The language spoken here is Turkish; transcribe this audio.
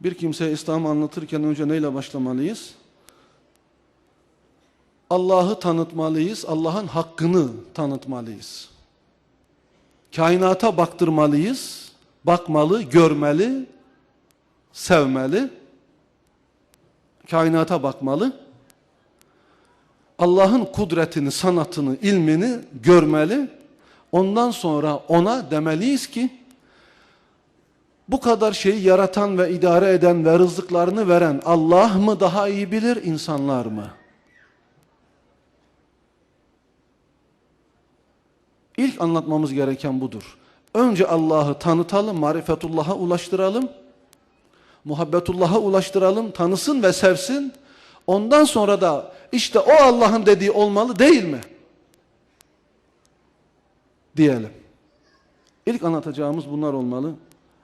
Bir kimseye İslam'ı anlatırken önce neyle başlamalıyız? Allah'ı tanıtmalıyız, Allah'ın hakkını tanıtmalıyız. Kainata baktırmalıyız, bakmalı, görmeli, sevmeli. Kainata bakmalı. Allah'ın kudretini, sanatını, ilmini görmeli. Ondan sonra ona demeliyiz ki, bu kadar şeyi yaratan ve idare eden ve rızıklarını veren Allah mı daha iyi bilir, insanlar mı? İlk anlatmamız gereken budur. Önce Allah'ı tanıtalım, marifetullah'a ulaştıralım. Muhabbetullah'a ulaştıralım, tanısın ve sevsin. Ondan sonra da işte o Allah'ın dediği olmalı değil mi? Diyelim. İlk anlatacağımız bunlar olmalı.